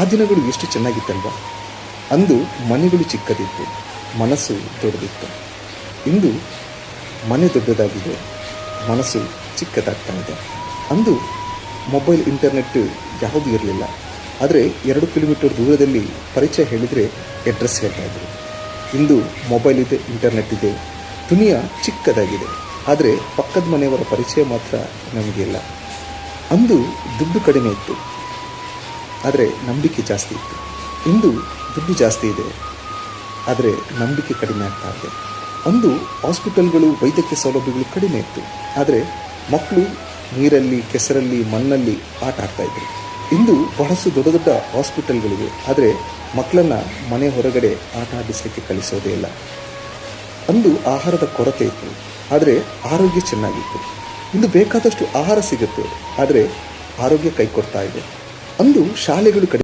ಆ ದಿನಗಳು ಎಷ್ಟು ಚೆನ್ನಾಗಿತ್ತಲ್ವ? ಅಂದು ಮನೆಗಳು ಚಿಕ್ಕದಿತ್ತು, ಮನಸ್ಸು ದೊಡ್ಡದಿತ್ತು. ಇಂದು ಮನೆ ದೊಡ್ಡದಾಗಿದೆ, ಮನಸ್ಸು ಚಿಕ್ಕದಾಗ್ತಾ ಇದೆ. ಅಂದು ಮೊಬೈಲ್ ಇಂಟರ್ನೆಟ್ ಯಾವುದೂ ಇರಲಿಲ್ಲ. ಆದರೆ ಎರಡು ಕಿಲೋಮೀಟರ್ ದೂರದಲ್ಲಿ ಪರಿಚಯ ಹೇಳಿದರೆ ಅಡ್ರೆಸ್ ಹೇಳ್ತಾ ಇದ್ರು. ಇಂದು ಮೊಬೈಲ್ ಇದೆ, ಇಂಟರ್ನೆಟ್ ಇದೆ, ದುನಿಯಾ ಚಿಕ್ಕದಾಗಿದೆ. ಆದರೆ ಪಕ್ಕದ ಮನೆಯವರ ಪರಿಚಯ ಮಾತ್ರ ನಮಗಿಲ್ಲ ಅಂದು ದುಡ್ಡು ಕಡಿಮೆ ಇತ್ತು. ಆದರೆ ನಂಬಿಕೆ ಜಾಸ್ತಿ ಇತ್ತು. ಇಂದು ದುಡ್ಡು ಜಾಸ್ತಿ ಇದೆ. ಆದರೆ ನಂಬಿಕೆ ಕಡಿಮೆ ಆಗ್ತಾ ಇದೆ. ಅಂದು ಹಾಸ್ಪಿಟಲ್ಗಳು ವೈದ್ಯಕೀಯ ಸೌಲಭ್ಯಗಳು ಕಡಿಮೆ ಇತ್ತು. ಆದರೆ ಮಕ್ಕಳು ನೀರಲ್ಲಿ, ಕೆಸರಲ್ಲಿ, ಮಣ್ಣಲ್ಲಿ ಆಟ ಆಡ್ತಾ ಇದ್ರು. ಇಂದು ಬಹಳಷ್ಟು ದೊಡ್ಡ ದೊಡ್ಡ ಹಾಸ್ಪಿಟಲ್ಗಳಿವೆ. ಆದರೆ ಮಕ್ಕಳನ್ನು ಮನೆ ಹೊರಗಡೆ ಆಟ ಆಡಿಸಲಿಕ್ಕೆ ಕಳಿಸೋದೇ ಇಲ್ಲ. ಅಂದು ಆಹಾರದ ಕೊರತೆ ಇತ್ತು. ಆದರೆ ಆರೋಗ್ಯ ಚೆನ್ನಾಗಿತ್ತು. ಇಂದು ಬೇಕಾದಷ್ಟು ಆಹಾರ ಸಿಗುತ್ತೆ. ಆದರೆ ಆರೋಗ್ಯ ಕೈ ಕೊಡ್ತಾ ಇದೆ. ಅಂದು ಶಾಲೆಗಳು ಕಡಿಮೆ